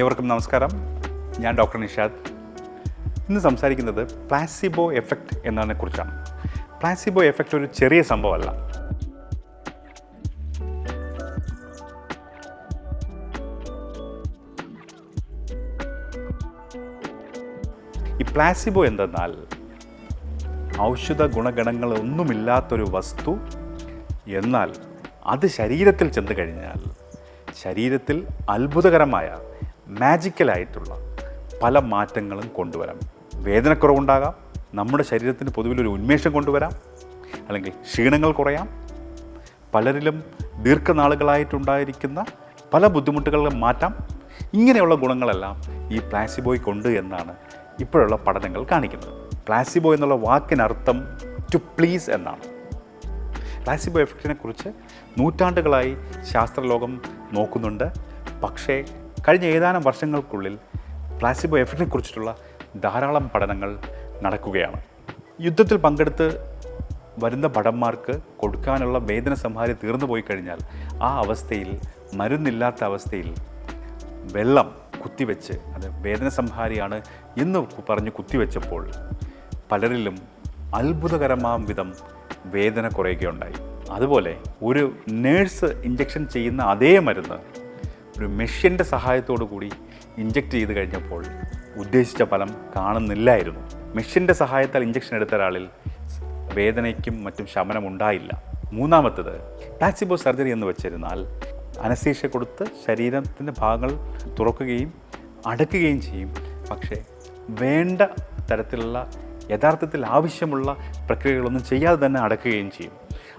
ഏവർക്കും നമസ്കാരം. ഞാൻ ഡോക്ടർ നിഷാദ്. ഇന്ന് സംസാരിക്കുന്നത് പ്ലാസിബോ എഫക്റ്റ് എന്നതിനെ കുറിച്ചാണ്. പ്ലാസിബോ എഫക്റ്റ് ഒരു ചെറിയ സംഭവമല്ല. ഈ പ്ലാസിബോ എന്തെന്നാൽ ഔഷധ ഗുണഗണങ്ങളൊന്നുമില്ലാത്തൊരു വസ്തു എന്നാൽ അത് ശരീരത്തിൽ ചെന്ന് കഴിഞ്ഞാൽ ശരീരത്തിൽ അത്ഭുതകരമായ മാജിക്കലായിട്ടുള്ള പല മാറ്റങ്ങളും കൊണ്ടുവരാം. വേദനക്കുറവുണ്ടാകാം. നമ്മുടെ ശരീരത്തിന് പൊതുവിലൊരു ഉന്മേഷം കൊണ്ടുവരാം. അല്ലെങ്കിൽ ക്ഷീണങ്ങൾ കുറയാം. പലരിലും ദീർഘനാളുകളായിട്ടുണ്ടായിരിക്കുന്ന പല ബുദ്ധിമുട്ടുകളിലും മാറ്റാം. ഇങ്ങനെയുള്ള ഗുണങ്ങളെല്ലാം ഈ പ്ലാസിബോയ്ക്കുണ്ട് എന്നാണ് ഇപ്പോഴുള്ള പഠനങ്ങൾ കാണിക്കുന്നത്. പ്ലാസിബോ എന്നുള്ള വാക്കിനർത്ഥം ടു പ്ലീസ് എന്നാണ്. പ്ലാസിബോ എഫക്റ്റിനെ കുറിച്ച് നൂറ്റാണ്ടുകളായി ശാസ്ത്രലോകം നോക്കുന്നുണ്ട്. പക്ഷേ കഴിഞ്ഞ ഏതാനും വർഷങ്ങൾക്കുള്ളിൽ പ്ലാസിബോ എഫക്റ്റിനെ കുറിച്ചിട്ടുള്ള ധാരാളം പഠനങ്ങൾ നടക്കുകയാണ്. യുദ്ധത്തിൽ പങ്കെടുത്ത് വരുന്ന ഭടന്മാർക്ക് കൊടുക്കാനുള്ള വേദന സംഹാരി തീർന്നു പോയി കഴിഞ്ഞാൽ ആ അവസ്ഥയിൽ മരുന്നില്ലാത്ത അവസ്ഥയിൽ വെള്ളം കുത്തിവെച്ച് അത് വേദന സംഹാരിയാണ് എന്ന് പറഞ്ഞ് കുത്തിവെച്ചപ്പോൾ പലരിലും അത്ഭുതകരമാം വിധം വേദന കുറയുകയുണ്ടായി. അതുപോലെ ഒരു നേഴ്സ് ഇഞ്ചക്ഷൻ ചെയ്യുന്ന അതേ മരുന്ന് ഒരു മെഷീന്റെ സഹായത്തോടു കൂടി ഇഞ്ചക്ട് ചെയ്ത് കഴിഞ്ഞപ്പോൾ ഉദ്ദേശിച്ച ഫലം കാണുന്നില്ലായിരുന്നു. മെഷീന്റെ സഹായത്താൽ ഇഞ്ചക്ഷൻ എടുത്ത ഒരാളിൽ വേദനയ്ക്കും മറ്റും ശമനം ഉണ്ടായില്ല. മൂന്നാമത്തത് പ്ലാസിബോ സർജറി എന്ന് വെച്ചിരുന്നാൽ അനസ്തീഷ്യ കൊടുത്ത് ശരീരത്തിന്റെ ഭാഗങ്ങൾ തുറക്കുകയും അടക്കുകയും ചെയ്യും. പക്ഷേ വേണ്ട തരത്തിലുള്ള യഥാർത്ഥത്തിൽ ആവശ്യമുള്ള പ്രക്രിയകളൊന്നും ചെയ്യാതെ തന്നെ അടക്കുകയും ചെയ്യും.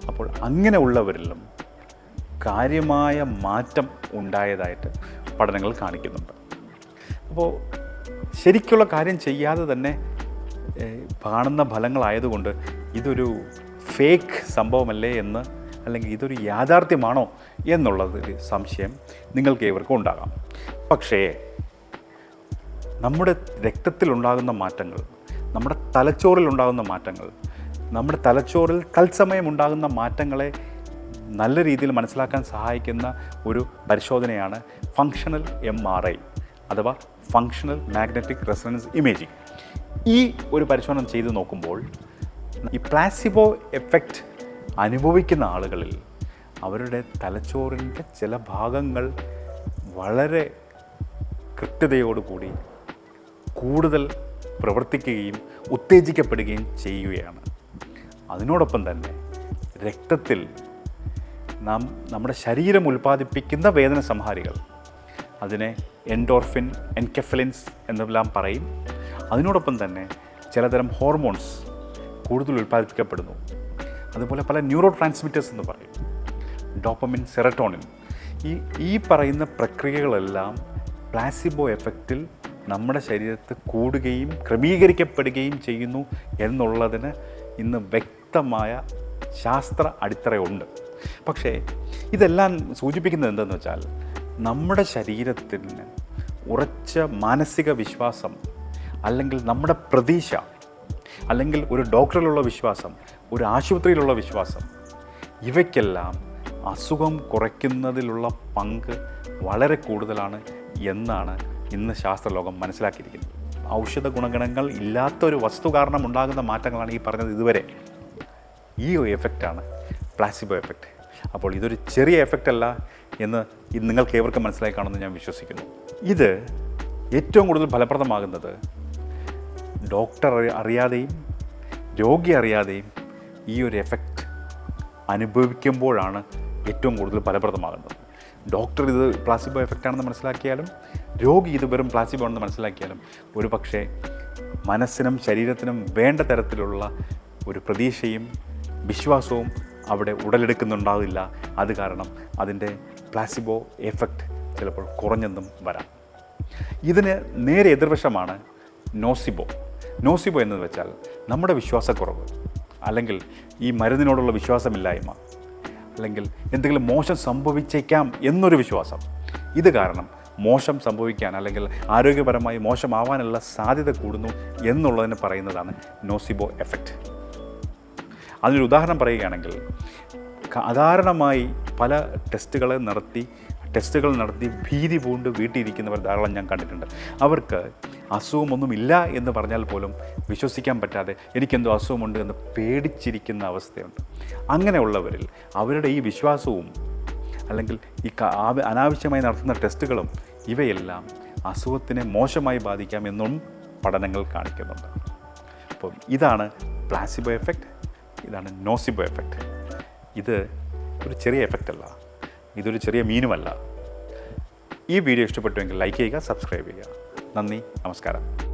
അപ്പോൾ അങ്ങനെ ഉള്ളവരിലും കാര്യമായ മാറ്റം ഉണ്ടായതായിട്ട് പഠനങ്ങൾ കാണിക്കുന്നുണ്ട്. അപ്പോൾ ശരിക്കുള്ള കാര്യം ചെയ്യാതെ തന്നെ കാണുന്ന ഫലങ്ങളായതുകൊണ്ട് ഇതൊരു ഫേക്ക് സംഭവമല്ലേ എന്ന് അല്ലെങ്കിൽ ഇതൊരു യാഥാർത്ഥ്യമാണോ എന്നുള്ളതൊരു സംശയം നിങ്ങൾക്ക് ഏവർക്കും ഉണ്ടാകാം. പക്ഷേ നമ്മുടെ രക്തത്തിലുണ്ടാകുന്ന മാറ്റങ്ങൾ നമ്മുടെ തലച്ചോറിലുണ്ടാകുന്ന മാറ്റങ്ങൾ നമ്മുടെ തലച്ചോറിൽ തത്സമയം ഉണ്ടാകുന്ന മാറ്റങ്ങളെ നല്ല രീതിയിൽ മനസ്സിലാക്കാൻ സഹായിക്കുന്ന ഒരു പരിശോധനയാണ് ഫങ്ഷണൽ എം ആർ ഐ അഥവാ ഫങ്ഷണൽ മാഗ്നറ്റിക് റെസണൻസ് ഇമേജിംഗ് ഈ ഒരു പരിശോധന ചെയ്ത് നോക്കുമ്പോൾ ഈ പ്ലാസിബോ എഫക്റ്റ് അനുഭവിക്കുന്ന ആളുകളിൽ അവരുടെ തലച്ചോറിന്റെ ചില ഭാഗങ്ങൾ വളരെ കൃത്യതയോടുകൂടി കൂടുതൽ പ്രവർത്തിക്കുകയും ഉത്തേജിക്കപ്പെടുകയും ചെയ്യുകയാണ്. അതിനോടൊപ്പം തന്നെ രക്തത്തിൽ നാം നമ്മുടെ ശരീരം ഉൽപ്പാദിപ്പിക്കുന്ന വേദന സംഹാരികൾ. അതിനെ എൻഡോർഫിൻ എൻകെഫലിൻസ് എന്നെല്ലാം പറയും. അതിനോടൊപ്പം തന്നെ ചിലതരം ഹോർമോൺസ് കൂടുതൽ ഉൽപ്പാദിപ്പിക്കപ്പെടുന്നു. അതുപോലെ പല ന്യൂറോ ട്രാൻസ്മിറ്റേഴ്സ് എന്ന് പറയും. Dopamine serotonin. ഈ ഈ പറയുന്ന പ്രക്രിയകളെല്ലാം പ്ലാസിബോ എഫക്റ്റിൽ നമ്മുടെ ശരീരത്ത് കൂടുകയും ക്രമീകരിക്കപ്പെടുകയും ചെയ്യുന്നു എന്നുള്ളതിന് ഇന്ന് വ്യക്തമായ ശാസ്ത്ര അടിത്തറയുണ്ട്. പക്ഷേ ഇതെല്ലാം സൂചിപ്പിക്കുന്നത് എന്തെന്ന് വെച്ചാൽ നമ്മുടെ ശരീരത്തിന് ഉറച്ച മാനസിക വിശ്വാസം അല്ലെങ്കിൽ നമ്മുടെ പ്രതീക്ഷ അല്ലെങ്കിൽ ഒരു ഡോക്ടറിലുള്ള വിശ്വാസം ഒരു ആശുപത്രിയിലുള്ള വിശ്വാസം ഇവയ്ക്കെല്ലാം അസുഖം കുറയ്ക്കുന്നതിലുള്ള പങ്ക് വളരെ കൂടുതലാണ് എന്നാണ് ഇന്ന് ശാസ്ത്രലോകം മനസ്സിലാക്കിയിരിക്കുന്നത്. ഔഷധ ഗുണഗണങ്ങൾ ഇല്ലാത്ത ഒരു വസ്തു കാരണം ഉണ്ടാകുന്ന മാറ്റങ്ങളാണ് ഈ പറഞ്ഞത് ഇതുവരെ. ഈ ഒരു എഫക്റ്റാണ് പ്ലാസിബോ എഫക്റ്റ് അപ്പോൾ ഇതൊരു ചെറിയ എഫക്റ്റ് അല്ല എന്ന് നിങ്ങൾക്ക് ഏവർക്കും മനസ്സിലായി കാണുമെന്ന് ഞാൻ വിശ്വസിക്കുന്നു. ഇത് ഏറ്റവും കൂടുതൽ ഫലപ്രദമാകുന്നത് ഡോക്ടർ അറി- അറിയാതെയും രോഗി അറിയാതെയും ഈ ഒരു എഫക്റ്റ് അനുഭവിക്കുമ്പോഴാണ് ഏറ്റവും കൂടുതൽ ഫലപ്രദമാകുന്നത്. ഡോക്ടർ ഇത് പ്ലാസിബോ എഫക്റ്റ് ആണെന്ന് മനസ്സിലാക്കിയാലും രോഗി ഇത് വെറും പ്ലാസിബോ ആണെന്ന് മനസ്സിലാക്കിയാലും ഒരു പക്ഷേ മനസ്സിനും ശരീരത്തിനും വേണ്ട തരത്തിലുള്ള ഒരു പ്രതീക്ഷയും വിശ്വാസവും അവിടെ ഉടലെടുക്കുന്നുണ്ടാവില്ല. അത് കാരണം അതിന്റെ പ്ലാസിബോ എഫക്റ്റ് ചിലപ്പോൾ കുറഞ്ഞെന്നും വരാം. ഇതിന് നേരെ എതിർവശമാണ് നോസിബോ നോസിബോ എന്ന് വെച്ചാൽ നമ്മുടെ വിശ്വാസക്കുറവ് അല്ലെങ്കിൽ ഈ മരുന്നിനോടുള്ള വിശ്വാസമില്ലായ്മ അല്ലെങ്കിൽ എന്തെങ്കിലും മോശം സംഭവിച്ചേക്കാം എന്നൊരു വിശ്വാസം. ഇത് കാരണം മോശം സംഭവിക്കാൻ അല്ലെങ്കിൽ ആരോഗ്യപരമായി മോശമാവാനുള്ള സാധ്യത കൂടുന്നു എന്നുള്ളതിന് പറയുന്നതാണ് നോസിബോ എഫക്റ്റ് അതിനൊരു ഉദാഹരണം പറയുകയാണെങ്കിൽ സാധാരണമായി പല ടെസ്റ്റുകൾ നടത്തി ടെസ്റ്റുകൾ നടത്തി ഭീതി പൂണ്ട് വീട്ടിലിരിക്കുന്നവർ ധാരാളം ഞാൻ കണ്ടിട്ടുണ്ട്. അവർക്ക് അസുഖമൊന്നുമില്ല എന്ന് പറഞ്ഞാൽ പോലും വിശ്വസിക്കാൻ പറ്റാതെ എനിക്കെന്തോ അസുഖമുണ്ട് എന്ന് പേടിച്ചിരിക്കുന്ന അവസ്ഥയുണ്ട്. അങ്ങനെയുള്ളവരിൽ അവരുടെ ഈ വിശ്വാസവും അല്ലെങ്കിൽ ഈ അനാവശ്യമായി നടത്തുന്ന ടെസ്റ്റുകളും ഇവയെല്ലാം അസുഖത്തിനെ മോശമായി ബാധിക്കാം എന്നും പഠനങ്ങൾ കാണിക്കുന്നുണ്ട്. അപ്പം ഇതാണ് പ്ലാസിബോ എഫക്റ്റ്. ഇതാണ് നോസിബോ എഫക്റ്റ് ഇത് ഒരു ചെറിയ എഫക്റ്റ് അല്ല. ഇതൊരു ചെറിയ മീനുമല്ല ഈ വീഡിയോ ഇഷ്ടപ്പെട്ടുവെങ്കിൽ ലൈക്ക് ചെയ്യുക സബ്സ്ക്രൈബ് ചെയ്യുക. നന്ദി നമസ്കാരം.